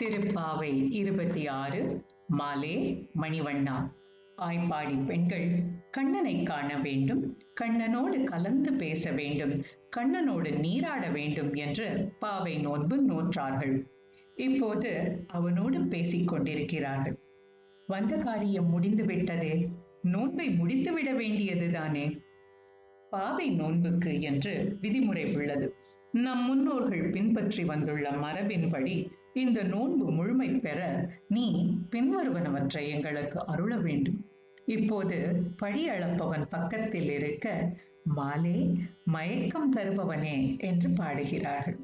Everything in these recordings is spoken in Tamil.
திருப்பாவை இருபத்தி ஆறு மாலே மணிவண்ணா. ஆய்ப்பாடி பெண்கள் கண்ணனை காண வேண்டும் கண்ணனோடு கலந்து பேச வேண்டும் கண்ணனோடு நீராட வேண்டும் என்று பாவை நோன்பு நோற்றார்கள். இப்போது அவனோடு பேசிக் கொண்டிருக்கிறார்கள். வந்த காரியம் முடிந்து விட்டதே நோன்பை முடித்துவிட வேண்டியதுதானே பாவை நோன்புக்கு என்று விதிமுறை உள்ளது. நம் முன்னோர்கள் பின்பற்றி வந்துள்ள மரபின்படி இந்த நோன்பு முழுமை பெற நீ பின்வருவனவற்றை எங்களுக்கு அருள வேண்டும். இப்போது படி அளப்பவன் பக்கத்தில் இருக்க மாலே மயக்கம் தருபவனே என்று பாடுகிறார்கள்.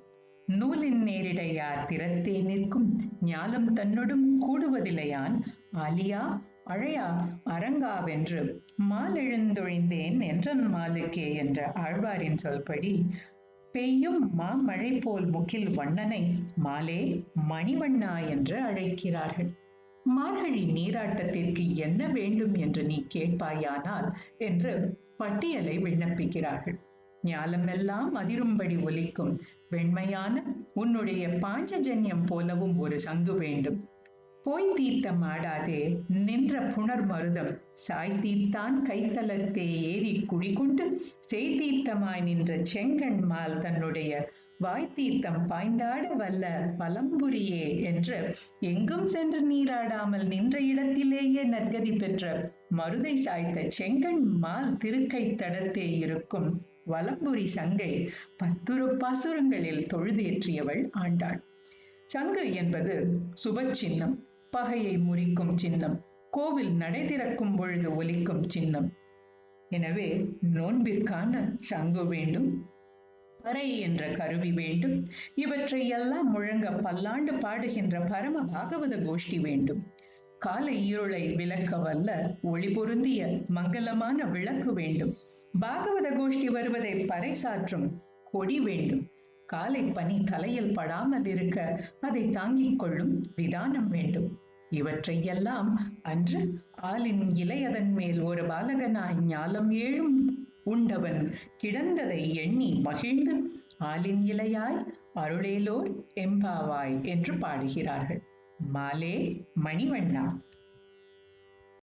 நூலின் நேரிடையார் திறத்தே நிற்கும் ஞாலம் தன்னொடும் கூடுவதில்லையான்? ஆலியா அழையா அரங்காவென்று மால் எழுந்தொழிந்தேன் என்றன் மாலுக்கே என்ற ஆழ்வாரின் சொல்படி பெய்யும் மாமழை போல் முகில் வண்ணனை மாலே மணிவண்ணா என்று அழைக்கிறார்கள். மார்கழி நீராட்டத்திற்கு என்ன வேண்டும் என்று நீ கேட்பாயானால் என்று பட்டியலை விண்ணப்பிக்கிறார்கள். ஞாலமெல்லாம் அதிரும்படி ஒலிக்கும் வெண்மையான உன்னுடைய பாஞ்சஜன்யம் போலவும் ஒரு சங்கு வேண்டும். போய் தீர்த்தம் ஆடாதே நின்ற புனர் மருதம் சாய் தீர்த்தான் கைத்தலத்தே ஏறி குடிகொண்டு செய் தீர்த்தமாய் நின்ற செங்கன் மால் தன்னுடைய வாய் தீர்த்தம் பாய்ந்தாட வல்ல பலம்புரியே என்று எங்கும் சென்று நீராடாமல் நின்ற இடத்திலேயே நற்கதி பெற்ற மருதை சாய்த்த செங்கண் மால் திருக்கை தடத்தே இருக்கும் வலம்புரி சங்கை பத்துரு பாசுரங்களில் தொழுதேற்றியவள் ஆண்டாள். சங்கு என்பது சுப சின்னம் பகையை முறிக்கும் சின்னம். கோவில் நடை திறக்கும் பொழுது ஒலிக்கும் சின்னம். எனவே நோன்பிற்கான சங்கு வேண்டும். பறை என்ற கருவி வேண்டும். இவற்றை எல்லாம் முழங்க பல்லாண்டு பாடுகின்ற பரம பாகவத கோஷ்டி வேண்டும். கால இருளை விளக்க வல்ல ஒளி பொருந்திய மங்களமான விளக்கு வேண்டும். பாகவத கோஷ்டி வருவதை பறைசாற்றும் கொடி வேண்டும். காலை பனி தலையில் படாமல் இருக்க அதை தாங்கிக் கொள்ளும் விதானம் வேண்டும். இவற்றையெல்லாம் அன்று ஆளின் இலையதன் மேல் ஒரு பாலகனாய் ஞாலம் ஏழும் உண்டவன் கிடந்ததை எண்ணி மகிழ்ந்து ஆளின் இலையாய் அருளேலோர் எம்பாவாய் என்று பாடுகிறார்கள். மாலே மணிவண்ணா